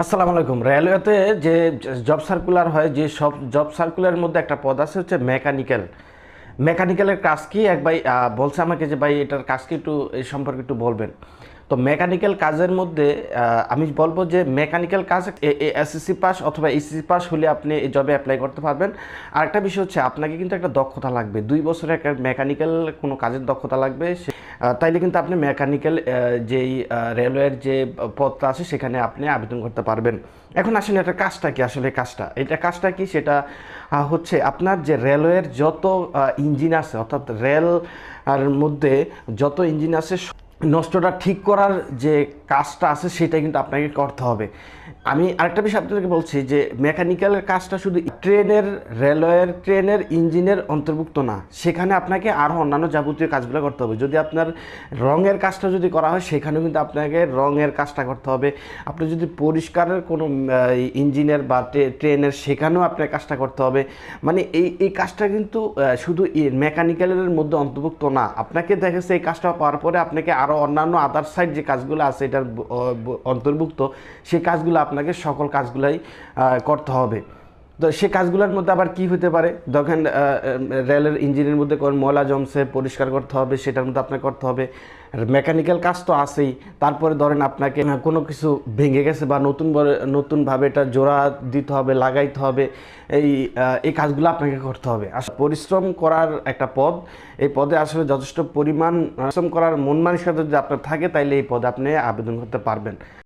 আসসালামু আলাইকুম। রেলওয়েতে যে জব সার্কুলার হয়, যে সব জব সার্কুলারের মধ্যে একটা পদ আছে হচ্ছে মেকানিক্যাল মেকানিক্যালের কাজ কি? এক ভাই বলছে আমাকে যে ভাই, এটার কাজ কি একটু এই সম্পর্কে একটু বলবেন। তো মেকানিক্যাল কাজের মধ্যে আমি বলব যে মেকানিক্যাল কাজ এসএসসি পাস অথবা এসএসসি পাস হলে আপনি এই জবে অ্যাপ্লাই করতে পারবেন। আর একটা বিষয় হচ্ছে আপনাকে কিন্তু একটা দক্ষতা লাগবে। দুই বছরের একটা মেকানিক্যাল কোনো কাজের দক্ষতা লাগবে তাইলে কিন্তু আপনি মেকানিক্যাল যেই রেলওয়ের যে পদটা আছে সেখানে আপনি আবেদন করতে পারবেন। এখন আসলে এটা কাজটা কি আসলে কাজটা? এটা কাজটা কি? সেটা হচ্ছে আপনার যে রেলওয়ের যত ইঞ্জিন আছে, অর্থাৎ রেল আর মধ্যে যত ইঞ্জিন আছে নষ্টটা ঠিক করার যে কাজটা আছে, সেটা কিন্তু আপনাকে করতে হবে। আমি আরেকটা বিষয় আপনাদেরকে বলছি যে, মেকানিক্যালের কাজটা শুধু ট্রেনের, রেলওয়ের ট্রেনের ইঞ্জিনের অন্তর্ভুক্ত না, সেখানে আপনাকে আরও অন্যান্য যাবতীয় কাজগুলো করতে হবে। যদি আপনার রঙের কাজটা যদি করা হয়, সেখানেও কিন্তু আপনাকে রঙের কাজটা করতে হবে। আপনি যদি পরিষ্কারের কোনো ইঞ্জিনের বা ট্রেনের, সেখানেও আপনার কাজটা করতে হবে। মানে এই এই কাজটা কিন্তু শুধু মেকানিক্যালের মধ্যে অন্তর্ভুক্ত না। আপনাকে দেখেছে এই কাজটা পাওয়ার পরে আপনাকে আরও অন্যান্য আদার সাইড যে কাজগুলো আছে এটার অন্তর্ভুক্ত, সেই কাজগুলো আপনাকে সকল কাজগুলাই করতে হবে। তো সে কাজগুলোর মধ্যে আবার কি হতে পারে? দেখেন রেলের ইঞ্জিনের মধ্যে কোন ময়লা জমছে, পরিষ্কার করতে হবে, সেটার মধ্যে আপনাকে করতে হবে। মেকানিক্যাল কাজ তো আছেই। তারপরে ধরেন আপনাকে কোনো কিছু ভেঙে গেছে বা নতুন নতুনভাবে এটা জোড়া দিতে হবে, লাগাইতে হবে, এই এই কাজগুলো আপনাকে করতে হবে। আস- পরিশ্রম করার একটা পদ, এই পদে আসলে যথেষ্ট পরিমাণ, পরিশ্রম করার মন মানসিকতা যদি আপনার থাকে, তাইলে এই পদে আপনি আবেদন করতে পারবেন।